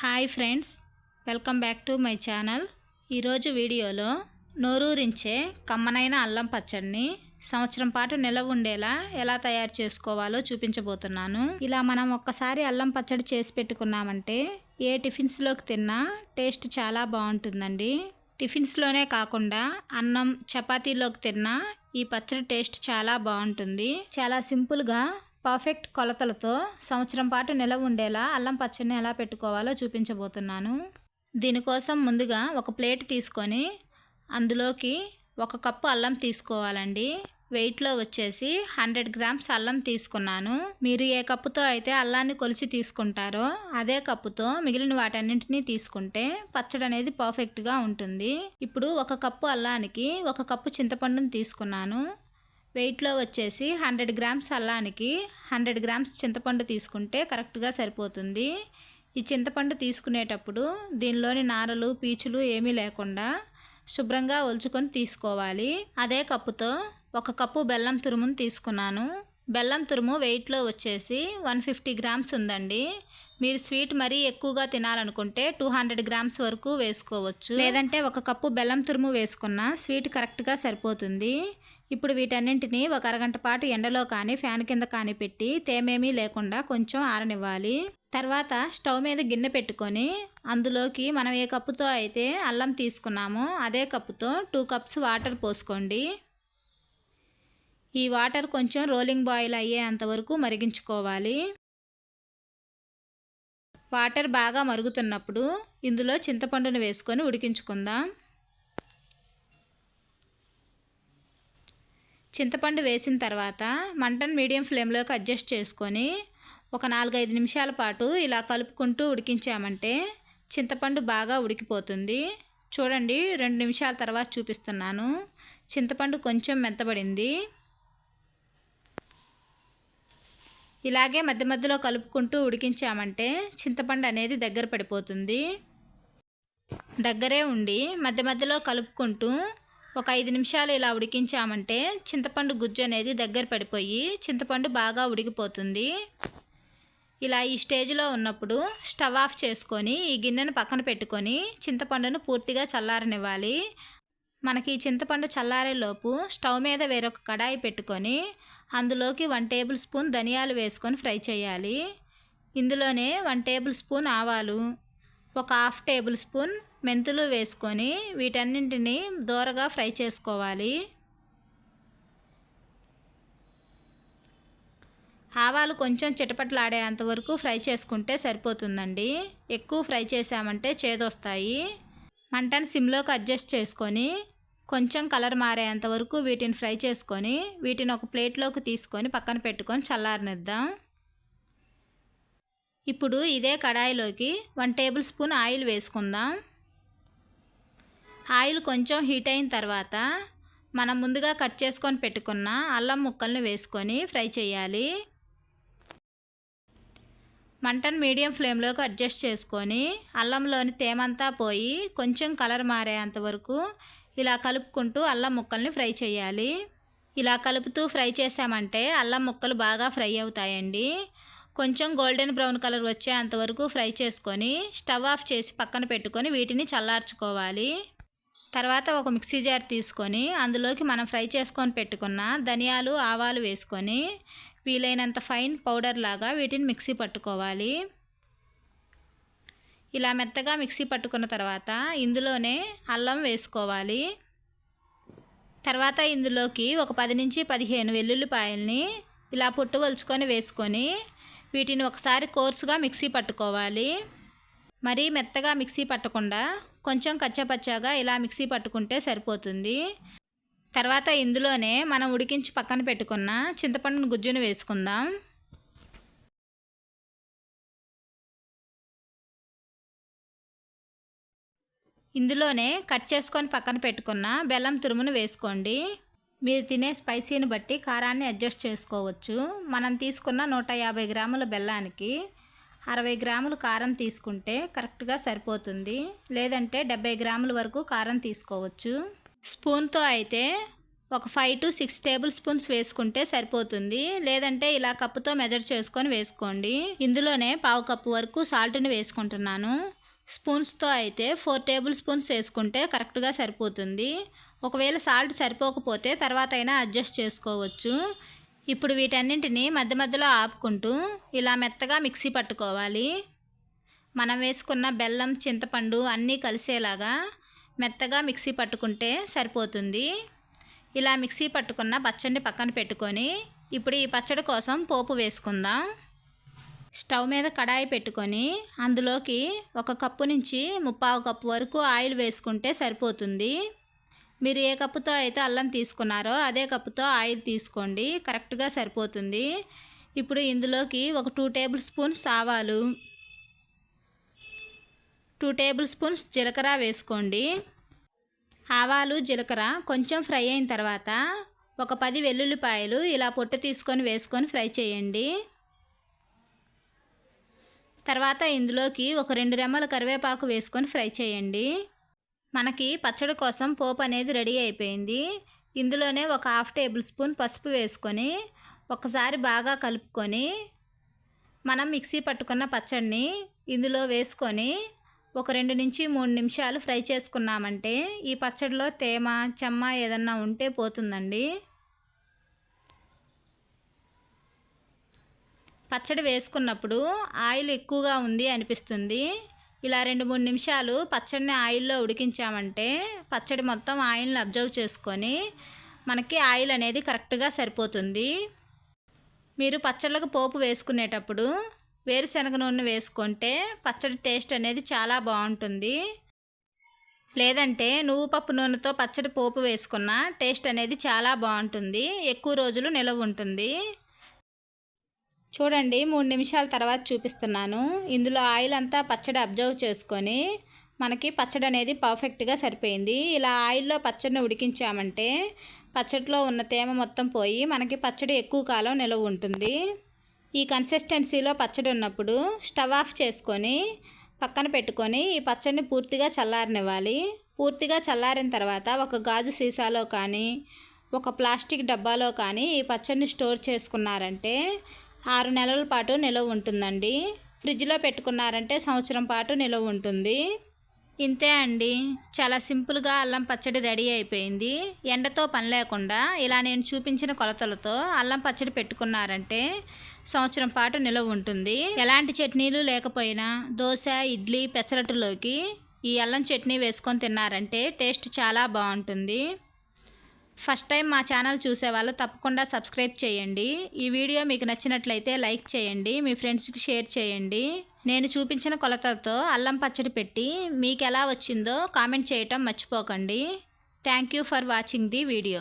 Hi friends welcome back to my channel. ఈరోజు వీడియోలో నోరూరించే కమ్మనైన అల్లం పచ్చడిని సంవత్సరం పాటు నిలవ ఉండేలా ఎలా తయారు చేసుకోవాలో చూపించబోతున్నాను. ఇలా మనం ఒక్కసారి అల్లం పచ్చడి చేసి పెట్టుకున్నామంటే ఏ టిఫిన్స్లోకి తిన్నా టేస్ట్ చాలా బాగుంటుందండి. టిఫిన్స్లోనే కాకుండా అన్నం చపాతీలోకి తిన్నా ఈ పచ్చడి టేస్ట్ చాలా బాగుంటుంది. చాలా సింపుల్గా పర్ఫెక్ట్ కొలతలతో సంవత్సరం పాటు నిలవ ఉండేలా అల్లం పచ్చడిని ఎలా పెట్టుకోవాలో చూపించబోతున్నాను. దీనికోసం ముందుగా ఒక ప్లేట్ తీసుకొని అందులోకి ఒక కప్పు అల్లం తీసుకోవాలండి. వెయిట్లో వచ్చేసి హండ్రెడ్ గ్రామ్స్ అల్లం తీసుకున్నాను. మీరు ఏ కప్పుతో అయితే అల్లాన్ని కొలిచి తీసుకుంటారో అదే కప్పుతో మిగిలిన వాటన్నింటినీ తీసుకుంటే పచ్చడి అనేది పర్ఫెక్ట్గా ఉంటుంది. ఇప్పుడు ఒక కప్పు అల్లానికి ఒక కప్పు చింతపండుని తీసుకున్నాను. వెయిట్లో వచ్చేసి హండ్రెడ్ గ్రామ్స్ అల్లానికి హండ్రెడ్ గ్రామ్స్ చింతపండు తీసుకుంటే కరెక్ట్గా సరిపోతుంది. ఈ చింతపండు తీసుకునేటప్పుడు దీనిలోని నారలు పీచులు ఏమీ లేకుండా శుభ్రంగా ఒలుచుకొని తీసుకోవాలి. అదే కప్పుతో ఒక కప్పు బెల్లం తురుమును తీసుకున్నాను. బెల్లం తురుము వెయిట్లో వచ్చేసి వన్ ఫిఫ్టీ గ్రామ్స్ ఉందండి. మీరు స్వీట్ మరీ ఎక్కువగా తినాలనుకుంటే టూ హండ్రెడ్ గ్రామ్స్ వరకు వేసుకోవచ్చు. లేదంటే ఒక కప్పు బెల్లం తురుము వేసుకున్న స్వీట్ కరెక్ట్గా సరిపోతుంది. ఇప్పుడు వీటన్నింటినీ ఒక అరగంట పాటు ఎండలో కానీ ఫ్యాన్ కింద కానీ పెట్టి తేమేమీ లేకుండా కొంచెం ఆరనివ్వాలి. తర్వాత స్టవ్ మీద గిన్నె పెట్టుకొని అందులోకి మనం ఏ కప్పుతో అయితే అల్లం తీసుకున్నామో అదే కప్పుతో టూ కప్స్ వాటర్ పోసుకోండి. ఈ వాటర్ కొంచెం రోలింగ్ బాయిల్ అయ్యేంత వరకు మరిగించుకోవాలి. వాటర్ బాగా మరుగుతున్నప్పుడు ఇందులో చింతపండును వేసుకొని ఉడికించుకుందాం. చింతపండు వేసిన తర్వాత మంటను మీడియం ఫ్లేమ్లోకి అడ్జస్ట్ చేసుకొని ఒక నాలుగైదు నిమిషాల పాటు ఇలా కలుపుకుంటూ ఉడికించామంటే చింతపండు బాగా ఉడికిపోతుంది. చూడండి రెండు నిమిషాల తర్వాత చూపిస్తున్నాను. చింతపండు కొంచెం మెత్తబడింది. ఇలాగే మధ్య మధ్యలో కలుపుకుంటూ ఉడికించామంటే చింతపండు అనేది దగ్గర పడిపోతుంది. దగ్గరే ఉండి మధ్య మధ్యలో కలుపుకుంటూ ఒక ఐదు నిమిషాలు ఇలా ఉడికించామంటే చింతపండు గుజ్జు అనేది దగ్గర పడిపోయి చింతపండు బాగా ఉడికిపోతుంది. ఇలా ఈ స్టేజ్లో ఉన్నప్పుడు స్టవ్ ఆఫ్ చేసుకొని ఈ గిన్నెను పక్కన పెట్టుకొని చింతపండును పూర్తిగా చల్లారనివ్వాలి. మనకి ఈ చింతపండు చల్లారేలోపు స్టవ్ మీద వేరొక కడాయి పెట్టుకొని అందులోకి వన్ టేబుల్ స్పూన్ ధనియాలు వేసుకొని ఫ్రై చేయాలి. ఇందులోనే వన్ టేబుల్ స్పూన్ ఆవాలు ఒక హాఫ్ టేబుల్ స్పూన్ మెంతులు వేసుకొని వీటన్నింటిని దూరగా ఫ్రై చేసుకోవాలి. ఆవాలు కొంచెం చిటపట్లాడేంత వరకు ఫ్రై చేసుకుంటే సరిపోతుందండి. ఎక్కువ ఫ్రై చేసామంటే చేదొస్తాయి. మంటను సిమ్లోకి అడ్జస్ట్ చేసుకొని కొంచెం కలర్ మారేంత వరకు వీటిని ఫ్రై చేసుకొని వీటిని ఒక ప్లేట్లోకి తీసుకొని పక్కన పెట్టుకొని చల్లారనిద్దాం. ఇప్పుడు ఇదే కడాయిలోకి వన్ టేబుల్ స్పూన్ ఆయిల్ వేసుకుందాం. ఆయిల్ కొంచెం హీట్ అయిన తర్వాత మనం ముందుగా కట్ చేసుకొని పెట్టుకున్న అల్లం ముక్కల్ని వేసుకొని ఫ్రై చేయాలి. మంటను మీడియం ఫ్లేమ్లోకి అడ్జస్ట్ చేసుకొని అల్లంలోని తేమంతా పోయి కొంచెం కలర్ మారేంత వరకు ఇలా కలుపుకుంటూ అల్లం ముక్కల్ని ఫ్రై చేయాలి. ఇలా కలుపుతూ ఫ్రై చేసామంటే అల్లం ముక్కలు బాగా ఫ్రై అవుతాయండి. కొంచెం గోల్డెన్ బ్రౌన్ కలర్ వచ్చేంత వరకు ఫ్రై చేసుకొని స్టవ్ ఆఫ్ చేసి పక్కన పెట్టుకొని వీటిని చల్లార్చుకోవాలి. తర్వాత ఒక మిక్సీ జార్ తీసుకొని అందులోకి మనం ఫ్రై చేసుకొని పెట్టుకున్న ధనియాలు ఆవాలు వేసుకొని వీలైనంత ఫైన్ పౌడర్ లాగా వీటిని మిక్సీ పట్టుకోవాలి. ఇలా మెత్తగా మిక్సీ పట్టుకున్న తర్వాత ఇందులోనే అల్లం వేసుకోవాలి. తర్వాత ఇందులోకి ఒక పది నుంచి పదిహేను వెల్లుల్లిపాయల్ని ఇలా పుట్టు వలుచుకొని వేసుకొని వీటిని ఒకసారి కోర్సుగా మిక్సీ పట్టుకోవాలి. మరీ మెత్తగా మిక్సీ పట్టకుండా కొంచెం కచ్చపచ్చాగా ఇలా మిక్సీ పట్టుకుంటే సరిపోతుంది. తర్వాత ఇందులోనే మనం ఉడికించి పక్కన పెట్టుకున్న చింతపండు గుజ్జును వేసుకుందాం. ఇందులోనే కట్ చేసుకొని పక్కన పెట్టుకున్న బెల్లం తురుమును వేసుకోండి. మీరు తినే స్పైసీని బట్టి కారాన్ని అడ్జస్ట్ చేసుకోవచ్చు. మనం తీసుకున్న నూట యాభై గ్రాముల బెల్లానికి అరవై గ్రాములు కారం తీసుకుంటే కరెక్ట్గా సరిపోతుంది. లేదంటే డెబ్బై గ్రాముల వరకు కారం తీసుకోవచ్చు. స్పూన్తో అయితే ఒక five to six table spoons వేసుకుంటే సరిపోతుంది. లేదంటే ఇలా కప్పుతో మెజర్ చేసుకొని వేసుకోండి. ఇందులోనే పావు కప్పు వరకు సాల్ట్ని వేసుకుంటున్నాను. స్పూన్స్తో అయితే ఫోర్ టేబుల్ స్పూన్స్ వేసుకుంటే కరెక్ట్గా సరిపోతుంది. ఒకవేళ సాల్ట్ సరిపోకపోతే తర్వాత అయినా అడ్జస్ట్ చేసుకోవచ్చు. ఇప్పుడు వీటన్నింటినీ మధ్య మధ్యలో ఆపుకుంటూ ఇలా మెత్తగా మిక్సీ పట్టుకోవాలి. మనం వేసుకున్న బెల్లం చింతపండు అన్నీ కలిసేలాగా మెత్తగా మిక్సీ పట్టుకుంటే సరిపోతుంది. ఇలా మిక్సీ పట్టుకున్న పచ్చడిని పక్కన పెట్టుకొని ఇప్పుడు ఈ పచ్చడి కోసం పోపు వేసుకుందాం. స్టవ్ మీద కడాయి పెట్టుకొని అందులోకి ఒక కప్పు నుంచి ముప్పావు కప్పు వరకు ఆయిల్ వేసుకుంటే సరిపోతుంది. మీరు ఏ కప్పుతో అయితే అల్లం తీసుకున్నారో అదే కప్పుతో ఆయిల్ తీసుకోండి. కరెక్ట్గా సరిపోతుంది. ఇప్పుడు ఇందులోకి ఒక టూ టేబుల్ స్పూన్స్ ఆవాలు టూ టేబుల్ స్పూన్స్ జీలకర్ర వేసుకోండి. ఆవాలు జీలకర్ర కొంచెం ఫ్రై అయిన తర్వాత ఒక పది వెల్లుల్లిపాయలు ఇలా పొట్టు తీసుకొని వేసుకొని ఫ్రై చేయండి. తర్వాత ఇందులోకి ఒక రెండు రెమ్మల కరివేపాకు వేసుకొని ఫ్రై చేయండి. మనకి పచ్చడి కోసం పోపు అనేది రెడీ అయిపోయింది. ఇందులోనే ఒక హాఫ్ టేబుల్ స్పూన్ పసుపు వేసుకొని ఒకసారి బాగా కలుపుకొని మనం మిక్సీ పట్టుకున్న పచ్చడిని ఇందులో వేసుకొని ఒక రెండు నుంచి మూడు నిమిషాలు ఫ్రై చేసుకున్నామంటే ఈ పచ్చడిలో తేమ చెమ్మ ఏదన్నా ఉంటే పోతుందండి. పచ్చడి వేసుకున్నప్పుడు ఆయిల్ ఎక్కువగా ఉంది అనిపిస్తుంది. ఇలా రెండు మూడు నిమిషాలు పచ్చడిని ఆయిల్లో ఉడికించామంటే పచ్చడి మొత్తం ఆయిల్ని అబ్జర్వ్ చేసుకొని మనకి ఆయిల్ అనేది కరెక్ట్గా సరిపోతుంది. మీరు పచ్చళ్ళకు పోపు వేసుకునేటప్పుడు వేరుశనగ నూనె వేసుకుంటే పచ్చడి టేస్ట్ అనేది చాలా బాగుంటుంది. లేదంటే నువ్వు పప్పు నూనెతో పచ్చడి పోపు వేసుకున్న టేస్ట్ అనేది చాలా బాగుంటుంది. ఎక్కువ రోజులు నిలవ ఉంటుంది. చూడండి మూడు నిమిషాల తర్వాత చూపిస్తున్నాను. ఇందులో ఆయిల్ అంతా పచ్చడి అబ్జర్వ్ చేసుకొని మనకి పచ్చడి అనేది పర్ఫెక్ట్గా సరిపోయింది. ఇలా ఆయిల్లో పచ్చడిని ఉడికించామంటే పచ్చడిలో ఉన్న తేమ మొత్తం పోయి మనకి పచ్చడి ఎక్కువ కాలం నిలవ ఉంటుంది. ఈ కన్సిస్టెన్సీలో పచ్చడి ఉన్నప్పుడు స్టవ్ ఆఫ్ చేసుకొని పక్కన పెట్టుకొని ఈ పచ్చడిని పూర్తిగా చల్లారనివ్వాలి. పూర్తిగా చల్లారిన తర్వాత ఒక గాజు సీసాలో కానీ ఒక ప్లాస్టిక్ డబ్బాలో కానీ ఈ పచ్చడిని స్టోర్ చేసుకున్నారంటే ఆరు నెలల పాటు నిలవ ఉంటుందండి. ఫ్రిడ్జ్లో పెట్టుకున్నారంటే సంవత్సరం పాటు నిలవ ఉంటుంది. ఇంతే అండి. చాలా సింపుల్గా అల్లం పచ్చడి రెడీ అయిపోయింది. ఎండతో పని లేకుండా ఇలా నేను చూపించిన కొలతలతో అల్లం పచ్చడి పెట్టుకున్నారంటే సంవత్సరం పాటు నిలవ ఉంటుంది. ఎలాంటి చట్నీలు లేకపోయినా దోశ ఇడ్లీ పెసరట్టులోకి ఈ అల్లం చట్నీ వేసుకొని తిన్నారంటే టేస్ట్ చాలా బాగుంటుంది. ఫస్ట్ టైం మా ఛానల్ చూసేవాళ్ళు తప్పకుండా సబ్స్క్రైబ్ చేయండి. ఈ వీడియో మీకు నచ్చినట్లయితే లైక్ చేయండి మీ ఫ్రెండ్స్కి షేర్ చేయండి. నేను చూపించిన కొలతలతో అల్లం పచ్చడి పెట్టి మీకు ఎలా వచ్చిందో కామెంట్ చేయటం మర్చిపోకండి. Thank you for watching the video.